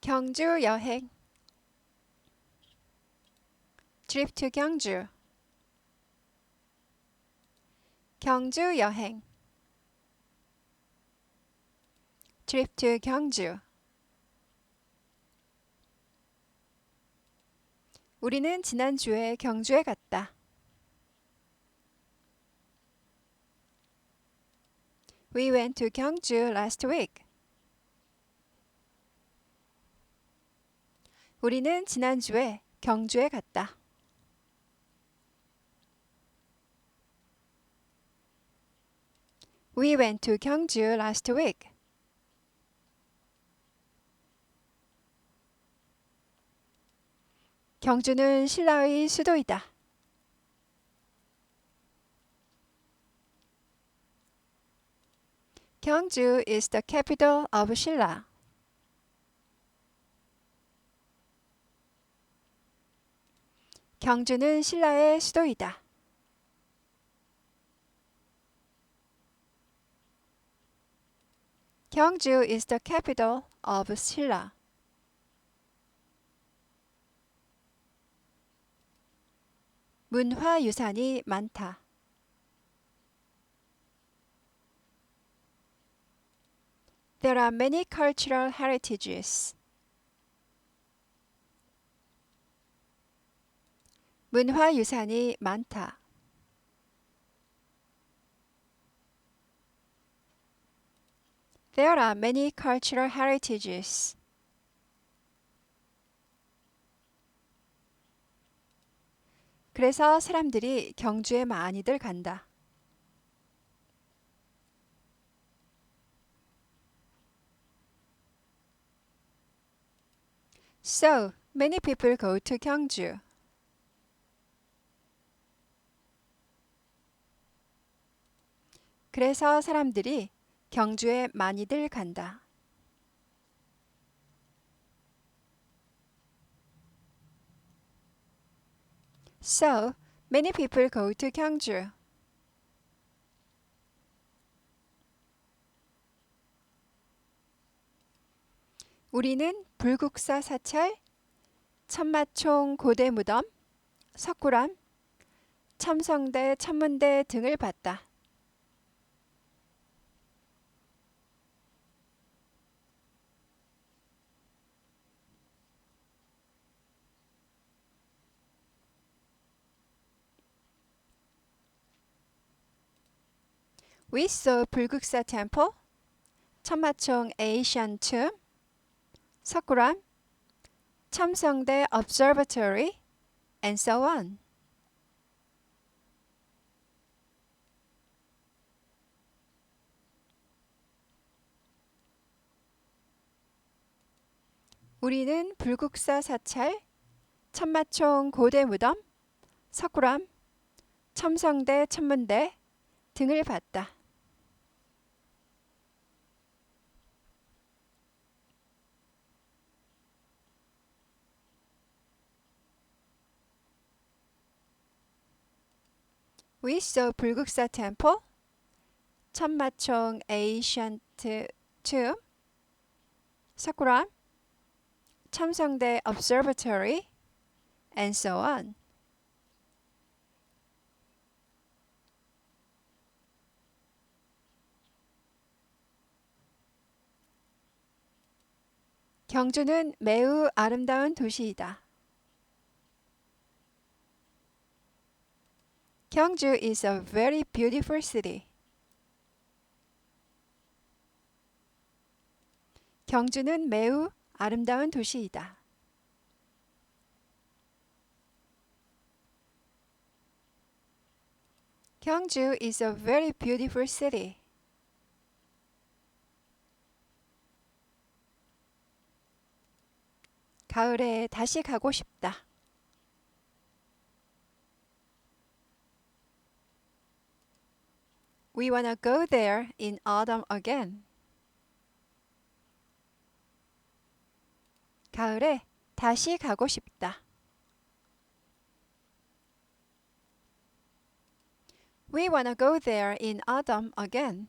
경주 여행 trip to 경주 경주 여행 trip to 경주 우리는 지난주에 경주에 갔다. We went to 경주 last week. 우리는 지난주에 경주에 갔다. We went to 경주 last week. 경주는 신라의 수도이다. 경주 is the capital of 신라. 경주는 신라의 수도이다. 경주 is the capital of 신라. 문화유산이 많다. There are many cultural heritages. 문화유산이 많다. There are many cultural heritages. 그래서 사람들이 경주에 많이들 간다. So, many people go to 경주. 그래서 사람들이 경주에 많이들 간다. So, many people go to 경주. 우리는 불국사 사찰, 천마총 고대 무덤, 석굴암, 첨성대, 천문대 등을 봤다. We saw 불국사 temple, 천마총 ancient tomb, 석굴암, 첨성대 observatory, and so on. 우리는 불국사 사찰, 천마총 고대 무덤, 석굴암, 첨성대 천문대 등을 봤다. We saw 불국사 temple, 천마총 ancient tomb, 석굴암, 첨성대 observatory, and so on. 경주는 매우 아름다운 도시이다. 경주 is a very beautiful city. 경주는 매우 아름다운 도시이다. 경주 is a very beautiful city. 가을에 다시 가고 싶다. We wanna go there in autumn again. 가을에 다시 가고 싶다. We wanna go there in autumn again.